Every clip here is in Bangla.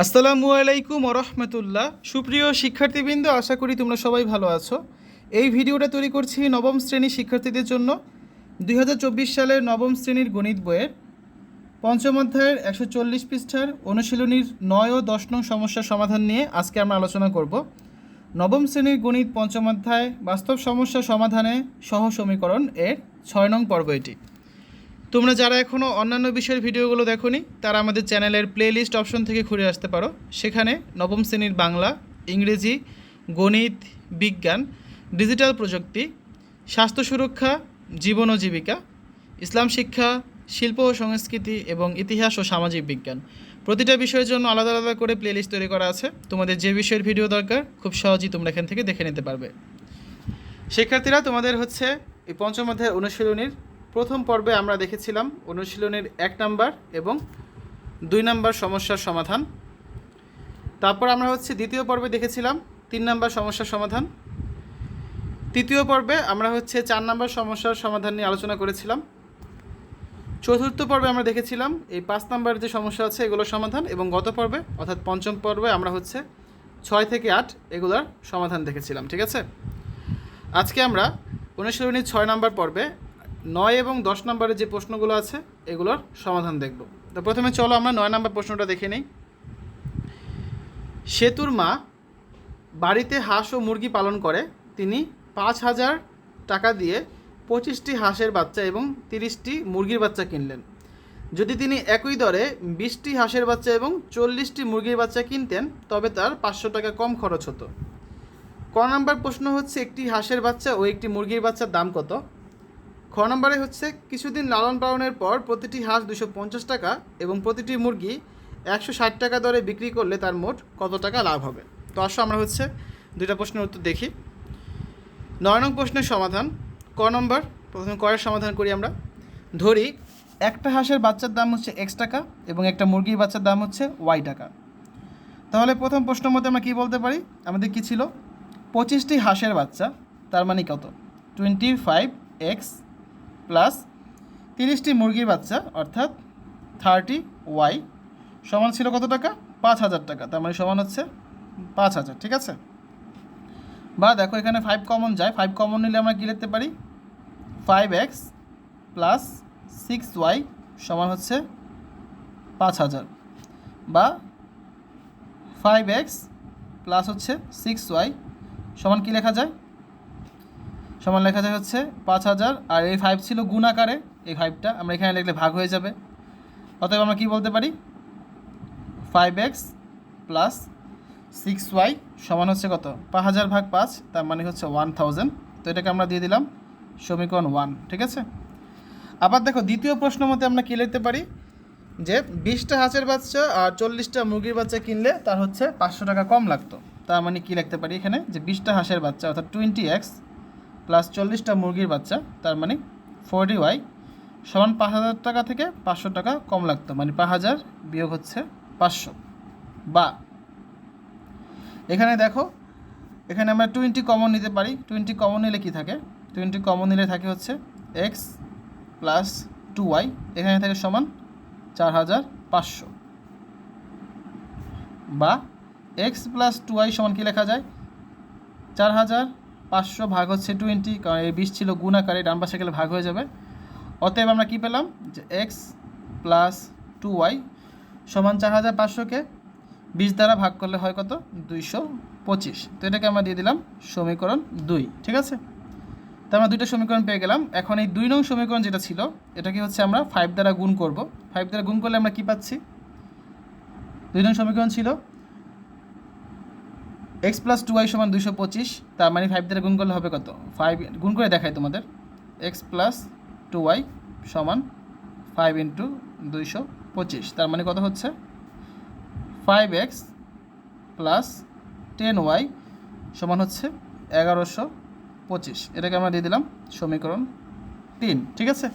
আসসালামু আলাইকুম ওরহমতুল্লাহ সুপ্রিয় শিক্ষার্থীবৃন্দ, আশা করি তোমরা সবাই ভালো আছো। এই ভিডিওটা তৈরি করছি নবম শ্রেণির শিক্ষার্থীদের জন্য। দু হাজার চব্বিশ সালের নবম শ্রেণির গণিত বইয়ের পঞ্চম অধ্যায়ের একশো চল্লিশ পৃষ্ঠার অনুশীলনীর নয় ও দশ নং সমস্যার সমাধান নিয়ে আজকে আমরা আলোচনা করব। নবম শ্রেণির গণিত পঞ্চম অধ্যায় বাস্তব সমস্যা সমাধানে সহ সমীকরণ এর ছয় নং পর্ব এটি। তোমরা যারা এখনও অন্যান্য বিষয়ের ভিডিওগুলো দেখোনি, তারা আমাদের চ্যানেলের প্লেলিস্ট অপশন থেকে ঘুরে আসতে পারো। সেখানে নবম শ্রেণির বাংলা, ইংরেজি, গণিত, বিজ্ঞান ডিজিটাল প্রযুক্তি, স্বাস্থ্য সুরক্ষা, জীবন ও জীবিকা, ইসলাম শিক্ষা, শিল্প ও সংস্কৃতি এবং ইতিহাস ও সামাজিক বিজ্ঞান। প্রতিটা বিষয়ের জন্য আলাদা আলাদা করে প্লেলিস্ট তৈরি করা আছে। তোমাদের যে বিষয়ের ভিডিও দরকার, খুব সহজেই তোমরা এখান থেকে দেখে নিতে পারবে। শিক্ষার্থীরা, তোমাদের হচ্ছে এই পঞ্চম অধ্যায়ের অনুশীলনীর প্রথম পর্বে আমরা দেখেছিলাম অনুশীলনের এক নাম্বার এবং দুই নাম্বার সমস্যার সমাধান। তারপর আমরা হচ্ছে দ্বিতীয় পর্বে দেখেছিলাম তিন নাম্বার সমস্যার সমাধান। তৃতীয় পর্বে আমরা হচ্ছে চার নাম্বার সমস্যার সমাধান নিয়ে আলোচনা করেছিলাম। চতুর্থ পর্বে আমরা দেখেছিলাম এই পাঁচ নাম্বার যে সমস্যা আছে এগুলোর সমাধান এবং গত পর্বে, অর্থাৎ পঞ্চম পর্বে আমরা হচ্ছে ছয় থেকে আট এগুলোর সমাধান দেখেছিলাম, ঠিক আছে? আজকে আমরা অনুশীলনীর ছয় নাম্বার পর্বে নয় এবং দশ নম্বরের যে প্রশ্নগুলো আছে, এগুলোর সমাধান দেখব। তো প্রথমে চলো আমরা নয় নম্বর প্রশ্নটা দেখে নিই। সেতুর মা বাড়িতে হাঁস ও মুরগি পালন করে। তিনি পাঁচ হাজার টাকা দিয়ে পঁচিশটি হাঁসের বাচ্চা এবং তিরিশটি মুরগির বাচ্চা কিনলেন। যদি তিনি একই দরে বিশটি হাঁসের বাচ্চা এবং চল্লিশটি মুরগির বাচ্চা কিনতেন, তবে তার পাঁচশো টাকা কম খরচ হতো। ক নম্বর প্রশ্ন হচ্ছে, একটি হাঁসের বাচ্চা ও একটি মুরগির বাচ্চার দাম কত? খ নম্বরে হচ্ছে কিছুদিন লালন পালনের পর প্রতিটি হাঁস দুশো পঞ্চাশ টাকা এবং প্রতিটি মুরগি একশো ষাট টাকা দরে বিক্রি করলে তার মোট কত টাকা লাভ হবে? তো আসো আমরা হচ্ছে দুইটা প্রশ্নের উত্তর দেখি। নয় নং প্রশ্নের সমাধান। ক নম্বর, প্রথমে কয়ের সমাধান করি আমরা। ধরি, একটা হাঁসের বাচ্চার দাম হচ্ছে এক্স টাকা এবং একটা মুরগির বাচ্চার দাম হচ্ছে ওয়াই টাকা। তাহলে প্রথম প্রশ্ন মধ্যে আমরা কী বলতে পারি? আমাদের কী ছিল? পঁচিশটি হাঁসের বাচ্চা, তার মানে কত? টোয়েন্টি ফাইভ এক্স প্লাস তিরিশটি মুরগির বাচ্চা, অর্থাৎ থার্টি ওয়াই, সমান ছিল কত টাকা? পাঁচ হাজার টাকা। তার মানে সমান হচ্ছে পাঁচ হাজার, ঠিক আছে? বা দেখো এখানে ফাইভ কমন যায়। ফাইভ কমন নিলে আমরা কী লিখতে পারি? Five X plus six Y সমান হচ্ছে পাঁচ হাজার। বা ফাইভ এক্স প্লাস হচ্ছে সিক্স ওয়াই সমান কী লেখা যায়? সমান লেখা যায় হচ্ছে পাঁচ হাজার। আর এই ফাইভ ছিল গুণ আকারে। এই ফাইভটা আমরা এখানে লিখলে ভাগ হয়ে যাবে। অতএব আমরা কী বলতে পারি? Five X plus six Y সমান হচ্ছে কত? পাঁচ হাজার ভাগ পাঁচ, তার মানে হচ্ছে ওয়ান থাউজেন্ড তো এটাকে আমরা দিয়ে দিলাম সমীকরণ ওয়ান ঠিক আছে? আবার দেখো, দ্বিতীয় প্রশ্ন মতে আমরা কী লিখতে পারি? যে বিশটা হাঁসের বাচ্চা আর চল্লিশটা মুরগির বাচ্চা কিনলে তার হচ্ছে পাঁচশো টাকা কম লাগতো। তার মানে কী লিখতে পারি এখানে? যে বিশটা হাঁসের বাচ্চা, অর্থাৎ টোয়েন্টি এক্স প্লাস চল্লিশটা মুরগির বাচ্চা, তার মানে ফোরটি ওয়াই সমান পাঁচ হাজার টাকা থেকে পাঁচশো টাকা কম লাগতো মানে পাঁচ হাজার বিয়োগ হচ্ছে পাঁচশো। বা এখানে দেখো, এখানে আমরা টোয়েন্টি কমন নিতে পারি। টোয়েন্টি কমন নিলে কী থাকে? টোয়েন্টি কমন নিলে থাকে হচ্ছে এক্স প্লাস টু ওয়াই এখানে থাকে সমান চার হাজার পাঁচশো। বা এক্স প্লাস টু ওয়াই সমান কী লেখা যায়? চার হাজার পাঁচশো ভাগ হচ্ছে টোয়েন্টি কারণ এই বিশ ছিল গুণ আকারে, ডান পাশে গেলে ভাগ হয়ে যাবে। অতএব আমরা কী পেলাম? যে এক্স প্লাস টু ওয়াই সমান চার হাজার পাঁচশোকে বিশ দ্বারা ভাগ করলে হয় কত? দুইশো পঁচিশ। তো এটাকে আমরা দিয়ে দিলাম সমীকরণ দুই, ঠিক আছে? তো আমরা দুইটা সমীকরণ পেয়ে গেলাম। এখন এই দুই নং সমীকরণ যেটা ছিল, এটাকে হচ্ছে আমরা ফাইভ দ্বারা গুণ করব। ফাইভ দ্বারা গুণ করলে আমরা কী পাচ্ছি? দুই নং সমীকরণ ছিল এক্স প্লাস টু ওয়াই সমান দুইশো পঁচিশ, তার মানে ফাইভ দ্বারা গুণ করলে হবে কত? ফাইভ গুণ করে দেখাই তোমাদের। এক্স প্লাস টু ওয়াই সমান ফাইভ ইন্টু দুইশো পঁচিশ, তার মানে কত হচ্ছে? Five X plus ten Y সমান হচ্ছে এগারোশো পঁচিশ। এটাকে আমরা দিয়ে দিলাম সমীকরণ তিন, ঠিক আছে?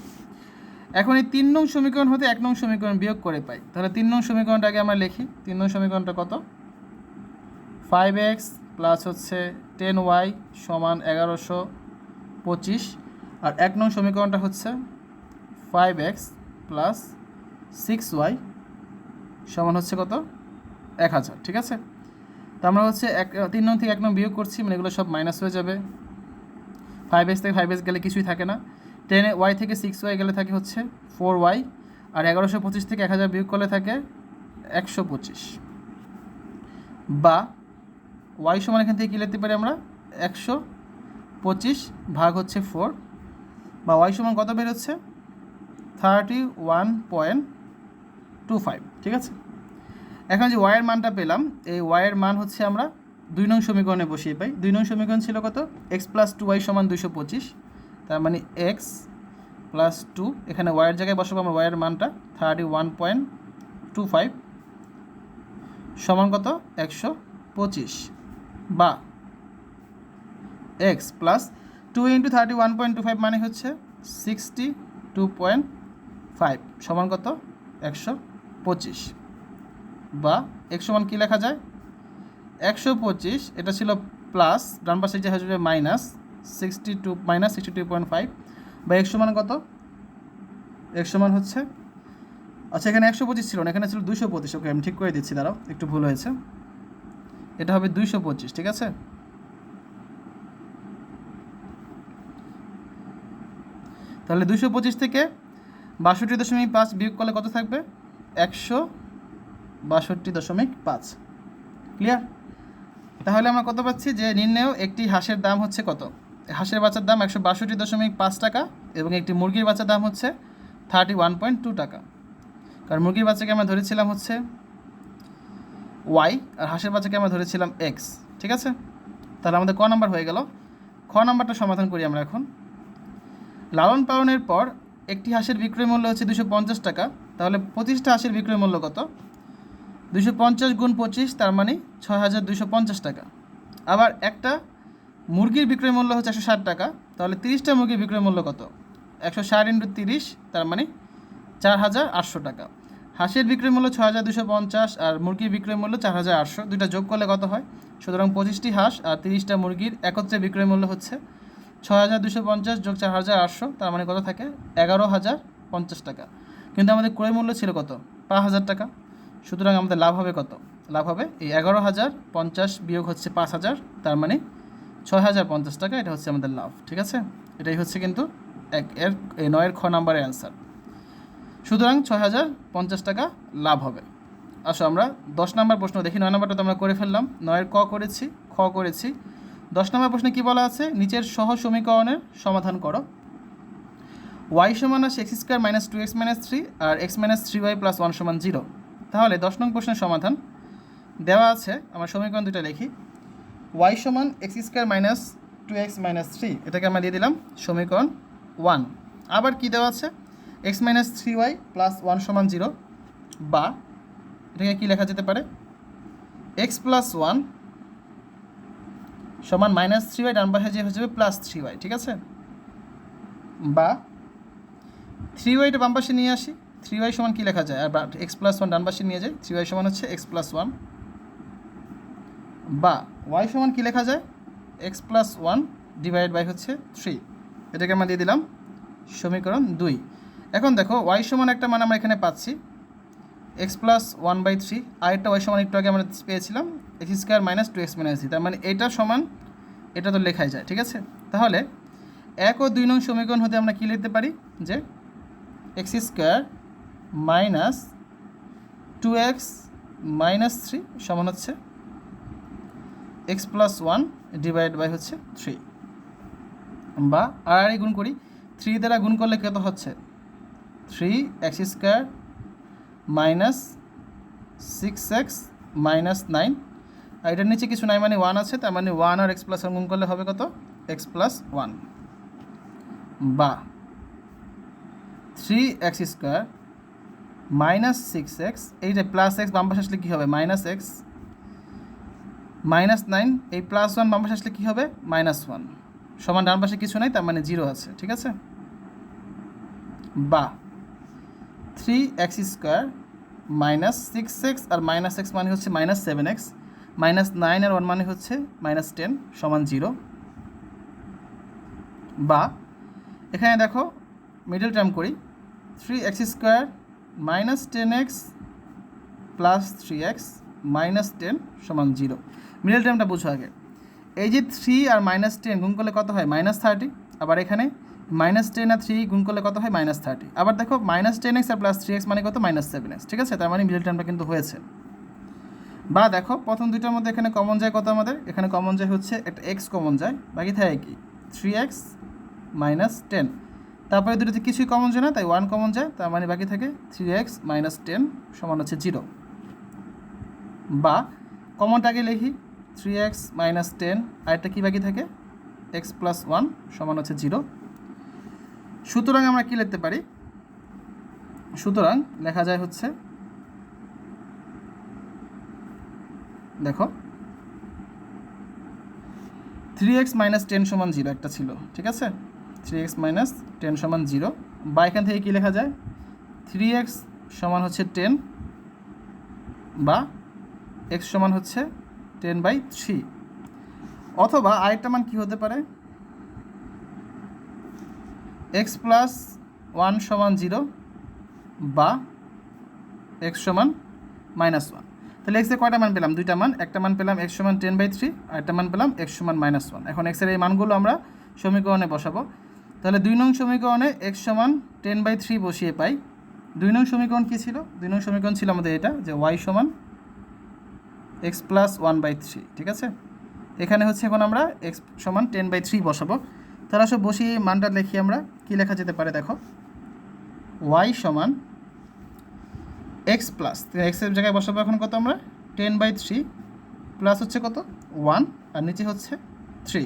এখন এই তিন নং সমীকরণ হতে এক নং সমীকরণ বিয়োগ করে পাই। তাহলে তিন নং সমীকরণটাকে আমরা লিখি। তিন নং সমীকরণটা কত? ফাইভ এক্স প্লাস হচ্ছে টেন ওয়াই সমান এগারোশো পঁচিশ। আর এক নং সমীকরণটা হচ্ছে five X plus six Y সমান হচ্ছে কত? এক হাজার, ঠিক আছে? তো আমরা হচ্ছে এক, তিন নং থেকে এক নং বিয়োগ করছি মানে এগুলো সব মাইনাস হয়ে যাবে। ফাইভ এক্স থেকে ফাইভ এক্স গেলে কিছুই থাকে না। টেনে ওয়াই থেকে সিক্স ওয়াই গেলে থাকে হচ্ছে ফোর ওয়াই আর এগারোশো পঁচিশ থেকে এক হাজার বিয়োগ করলে থাকে একশো পঁচিশ। বা ওয়াই সমান এখান থেকে কী লিখতে পারি আমরা? একশো পঁচিশ ভাগ হচ্ছে ফোর বা ওয়াই সমান কত বেরোচ্ছে? Thirty one point two five ঠিক আছে? এখন যে ওয়াইয়ের মানটা পেলাম, এই ওয়াইয়ের মান হচ্ছে আমরা দুই নং সমীকরণে বসিয়ে পাই। দুই নং সমীকরণ ছিল কত? এক্স প্লাস টু ওয়াই সমান দুইশো পঁচিশ। তার মানে এক্স প্লাস টু এখানে ওয়াইয়ের জায়গায় বসাবো আমরা ওয়াইয়ের মানটা। Thirty one point two five সমান কত? একশো পঁচিশ। বা X plus two into thirty one point two five মানে হচ্ছে সিক্সটি টু পয়েন্ট ফাইভ সমান কত? একশো পঁচিশ। বা এক সমান কী লেখা যায়? একশো পঁচিশ, এটা ছিল প্লাস ডান পাশে যে হয়ে minus sixty two minus sixty two point five বা এক সমান কত? এক সমান হচ্ছে আচ্ছা এখানে একশো পঁচিশ ছিল না, এখানে ছিল দুশো পঁচিশ। ওকে আমি ঠিক করে দিচ্ছি, দাঁড়াও, একটু ভুল হয়েছে। এটা হবে দুইশো পঁচিশ, ঠিক আছে? তাহলে দুশো পঁচিশ থেকে বাষট্টি দশমিক পাঁচ বিয়োগ করলে কত থাকবে? একশো বাষট্টি দশমিক পাঁচ। ক্লিয়ার তাহলে আমরা কত পাচ্ছি? যে নির্ণয় একটি হাঁসের দাম হচ্ছে কত? হাঁসের বাচ্চার দাম একশো বাষট্টি দশমিক পাঁচ টাকা এবং একটি মুরগির বাচ্চার দাম হচ্ছে থার্টি ওয়ান পয়েন্ট টু টাকা। কারণ মুরগির বাচ্চাকে আমরা ধরেছিলাম হচ্ছে ওয়াই আর হাঁসের বাচ্চাকে আমরা ধরেছিলাম এক্স ঠিক আছে? তাহলে আমাদের ক নাম্বার হয়ে গেল? খ নাম্বারটা সমাধান করি আমরা এখন। লালন পালনের পর একটি হাঁসের বিক্রয় মূল্য হচ্ছে দুশো পঞ্চাশ টাকা, তাহলে পঁচিশটা হাঁসের বিক্রয় মূল্য কত? দুশো পঞ্চাশ গুণ পঁচিশ, তার মানে ছয় হাজার দুশো পঞ্চাশ টাকা। আবার একটা মুরগির বিক্রয় মূল্য হচ্ছে একশো ষাট টাকা, তাহলে তিরিশটা মুরগির বিক্রয় মূল্য কত? একশো ষাট ইন্টু তিরিশ, তার মানে চার হাজার আটশো টাকা। হাঁসের বিক্রয় মূল্য ছ হাজার দুশো পঞ্চাশ আর মুরগির বিক্রয় মূল্য চার হাজার আটশো। দুইটা যোগ করলে কত হয়? সুতরাং পঁচিশটি হাঁস আর তিরিশটা মুরগির একত্রে বিক্রয় মূল্য হচ্ছে ছ হাজার দুশো পঞ্চাশ যোগ চার হাজার আটশো। তার মানে কত থাকে? এগারো হাজার পঞ্চাশ টাকা। কিন্তু আমাদের ক্রয় মূল্য ছিল কত? পাঁচ হাজার টাকা। সুতরাং আমাদের লাভ হবে কত? লাভ হবে এই এগারো হাজার পঞ্চাশ বিয়োগ হচ্ছে পাঁচ হাজার। তার মানে ছয় হাজার পঞ্চাশ টাকা। এটা হচ্ছে আমাদের লাভ। ঠিক আছে? এটাই হচ্ছে কিন্তু এক এর নয়ের খ নাম্বারের অ্যান্সার সুতরাং ছয় হাজার পঞ্চাশ টাকা লাভ হবে। আসো আমরা দশ নম্বর প্রশ্ন দেখি, নয় নম্বরটা তো আমরা করে ফেললাম। নয়ের ক করেছি, খ করেছি। দশ নম্বর প্রশ্নে কী বলা আছে? নিচের সহ সমীকরণের সমাধান করো। ওয়াই সমান আছে X square minus two X minus three আর X minus three Y plus one সমান জিরো তাহলে দশ নং প্রশ্নের সমাধান দেওয়া আছে, আমার সমীকরণ দুটো লিখি। ওয়াই সমান X square minus two X minus three এটাকে আমরা দিয়ে দিলাম সমীকরণ ওয়ান আবার কী দেওয়া আছে? X minus three Y plus one সমান জিরো বা এটাকে কী লেখা যেতে পারে? এক্স প্লাস ওয়ান সমান মাইনাস থ্রি ওয়াই ডান পাশে যে হয়ে যাবে প্লাস থ্রি ওয়াই ঠিক আছে? বা থ্রি ওয়াইটা বাম পাশে নিয়ে আসি থ্রি ওয়াই সমান কী লেখা যায়? আর এক্স প্লাস ওয়ান ডান পাশে নিয়ে যাই থ্রি ওয়াই সমান হচ্ছে এক্স প্লাস ওয়ান বা ওয়াই সমান কী লেখা যায়? X plus one divide by হচ্ছে থ্রি এটাকে আমরা দিয়ে দিলাম সমীকরণ দুই। এখন দেখো ওয়াই সমান একটা মান আমরা এখানে পাচ্ছি X plus one by three আরেকটা ওয়াই সমান একটু আগে আমরা পেয়েছিলাম X square minus two X minus three তার মানে এটা সমান, এটা তো লেখাই যায়, ঠিক আছে? তাহলে, এক ও দুই নং সমীকরণ হতে আমরা কী লিখতে পারি? যে X square minus two X minus three সমান হচ্ছে X plus one divide by হচ্ছে থ্রি বা আর গুণ করি থ্রি দ্বারা গুণ করলে কত হচ্ছে? Three X square minus six X minus nine আর এটার নিচে কিছু নাই মানে ওয়ান আছে, তার মানে ওয়ান আর এক্স প্লাস ওয়ান গুণ করলে হবে কত? এক্স প্লাস ওয়ান বা three X square minus six X এই যে প্লাস এক্স বাম আসলে কী হবে? মাইনাস এক্স মাইনাস নাইন এই প্লাস ওয়ান বাম আসলে কী হবে? মাইনাস ওয়ান সমান ডান পাশে কিছু নাই, তার মানে জিরো আছে, ঠিক আছে? বা three X square minus six X আর মাইনাস এক্স মানে হচ্ছে minus seven X minus nine আর ওয়ান মানে হচ্ছে মাইনাস টেন সমান জিরো বা এখানে দেখো মিডল টার্ম করি three X square minus ten X plus three X minus ten সমান জিরো মিডল টার্মটা বুঝো আগে। এই যে থ্রি আর মাইনাস টেন গুণ করলে কত হয়? মাইনাস থার্টি আবার এখানে মাইনাস টেন আর থ্রি গুণ করলে কত হয়? মাইনাস থার্টি আবার দেখো মাইনাস টেন এক্স আর প্লাস থ্রি এক্স মানে কত? মাইনাস সেভেন এক্স ঠিক আছে? তার মানে মিডল টার্মটা কিন্তু হয়েছে। বা দেখো, প্রথম দুইটার মধ্যে এখানে কমন যায় কত আমাদের? এখানে কমন যায় হচ্ছে একটা এক্স কমন যায়, বাকি থাকে কি? থ্রি এক্স মাইনাস টেন তারপরে দুটোতে কিছুই কমন যায় না, তাই ওয়ান কমন যায়, তার মানে বাকি থাকে থ্রি এক্স মাইনাস টেন সমান হচ্ছে জিরো বা কমনটাকে লিখি থ্রি এক্স মাইনাস টেন আরেকটা কী বাকি থাকে? এক্স প্লাস ওয়ান সমান হচ্ছে জিরো সুতরাং আমরা কী লিখতে পারি? সুতরাং লেখা যায় হচ্ছে, দেখো থ্রি এক্স মাইনাস টেন সমান জিরো একটা ছিল, ঠিক আছে? থ্রি এক্স মাইনাস টেন সমান জিরো বা এখান থেকে কী লেখা যায়? থ্রি এক্স সমান হচ্ছে টেন বা এক্স সমান হচ্ছে টেন বাই থ্রি অথবা আরেকটা মান কী হতে পারে? এক্স প্লাস ওয়ান সমান জিরো বা এক্স সমান মাইনাস ওয়ান তাহলে এক্সের কয়টা মান পেলাম? দুইটা মান। একটা মান পেলাম এক্স সমান টেন বাই থ্রি আর একটা মান পেলাম এক্স সমান মাইনাস ওয়ান এখন এক্সের এই মানগুলো আমরা সমীকরণে বসাবো। তাহলে দুই নং সমীকরণে এক্স সমান টেন বাই থ্রি বসিয়ে পাই। দুই নং সমীকরণ কী ছিল? দুই নং সমীকরণ ছিল আমাদের এটা, যে ওয়াই সমান X plus one by three ঠিক আছে? এখানে হচ্ছে এখন আমরা এক্স সমান টেন বাই থ্রি বসাবো। তাহলে সব বসিয়ে মানটা লিখি আমরা। কী লেখা যেতে পারে দেখো? ওয়াই সমান এক্স প্লাস এক্সের জায়গায় বসাবো এখন কত আমরা? টেন বাই থ্রি প্লাস হচ্ছে কত? ওয়ান আর নিচে হচ্ছে থ্রি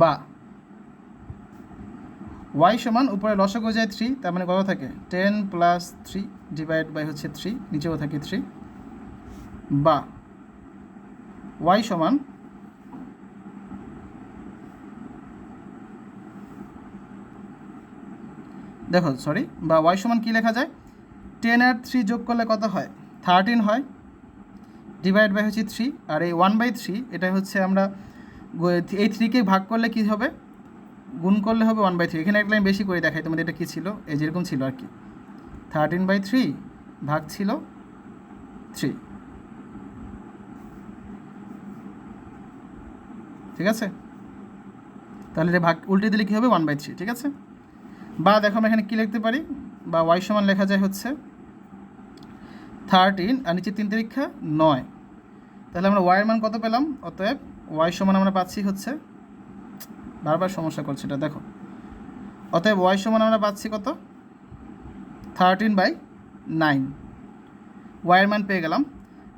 বা ওয়াই সমান উপরে লসক যায় থ্রি তার মানে কত থাকে? Ten plus three divide by হচ্ছে থ্রি নিচেও থাকে থ্রি বা ওয়াই সমান দেখো সরি বা ওয়াই সমান কী লেখা যায়? টেন আর থ্রি যোগ করলে কত হয়? থার্টিন হয়। ডিভাইড বাই হচ্ছে থ্রি আর এই ওয়ান বাই থ্রি এটা হচ্ছে আমরা এই থ্রিকে ভাগ করলে কী হবে? গুণ করলে হবে ওয়ান বাই থ্রি এখানে একটা লাইন বেশি করে দেখাই, তোমাদের এটা কী ছিল? এই যেরকম ছিল আর কি। থার্টিন বাই থ্রি ভাগ ছিল থ্রি ঠিক আছে? তাহলে এটা ভাগ, উল্টে দিলে কী হবে? ওয়ান বাই থ্রি ঠিক আছে? বা দেখো আমরা এখানে কী লিখতে পারি? বা ওয়াই সমান লেখা যায় হচ্ছে থার্টিন আর নিচে তিন তারিখা নয়। তাহলে আমরা ওয়াইয়ের মান কত পেলাম? অতএব ওয়াই সমান আমরা পাচ্ছি হচ্ছে বারবার সমস্যা করছে এটা, দেখো। অতএব ওয়াই সমান আমরা পাচ্ছি কত? থার্টিন বাই নাইন ওয়াইয়ের মান পেয়ে গেলাম।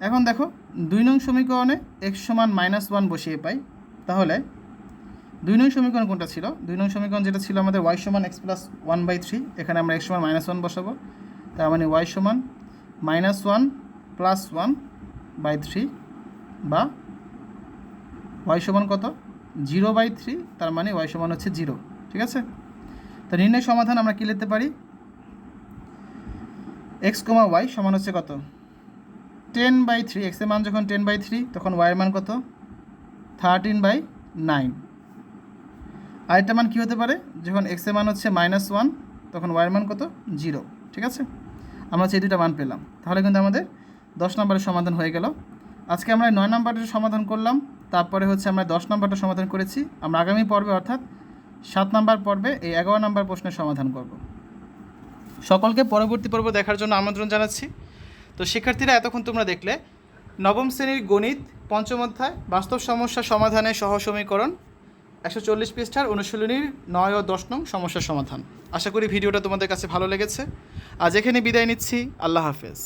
এখন দেখো, দুই নং সমীকরণে এক্স সমান মাইনাস ওয়ান বসিয়ে পাই। তাহলে দুই নং সমীকরণ কোনটা ছিল? দুই নং সমীকরণ যেটা ছিল আমাদের ওয়াই সমান X plus one by three এখানে আমরা এক্স সমান মাইনাস ওয়ান বসাবো। তার মানে ওয়াই সমান minus one plus one by three বা ওয়াই সমান কত? জিরো বাই থ্রি তার মানে ওয়াই সমান হচ্ছে জিরো ঠিক আছে? তো নির্ণয় সমাধান আমরা কী লিখতে পারি? এক্স কমা ওয়াই সমান হচ্ছে কত? টেন বাই থ্রি এক্সের মান যখন টেন বাই থ্রি তখন ওয়াইয়ের মান কত? থার্টিন বাই নাইন আরেকটা মান কী হতে পারে? যখন এক্সের মান হচ্ছে মাইনাস ওয়ান তখন ওয়াইয়ের মান কত? জিরো ঠিক আছে? আমরা এই দুটা মান পেলাম। তাহলে কিন্তু আমাদের দশ নম্বরের সমাধান হয়ে গেল। আজকে আমরা নয় নম্বরের সমাধান করলাম। তারপরে হচ্ছে আমরা দশ নম্বরটা সমাধান করেছি। আমরা আগামী পর্বে অর্থাৎ সাত নম্বর পর্বে এই এগারো নম্বর প্রশ্নের সমাধান করব। সকলকে পরবর্তী পর্ব দেখার জন্য আমন্ত্রণ জানাচ্ছি। তো শিক্ষার্থীরা, এতক্ষণ তোমরা দেখলে নবম শ্রেণির গণিত পঞ্চম অধ্যায় বাস্তব সমস্যা সমাধানের সহ সমীকরণ একশো চল্লিশ পৃষ্ঠার অনুশীলনীর নয় ও দশ নং সমস্যার সমাধান। আশা করি ভিডিওটা তোমাদের কাছে ভালো লেগেছে। আজ এখানে বিদায় নিচ্ছি। আল্লাহ হাফেজ।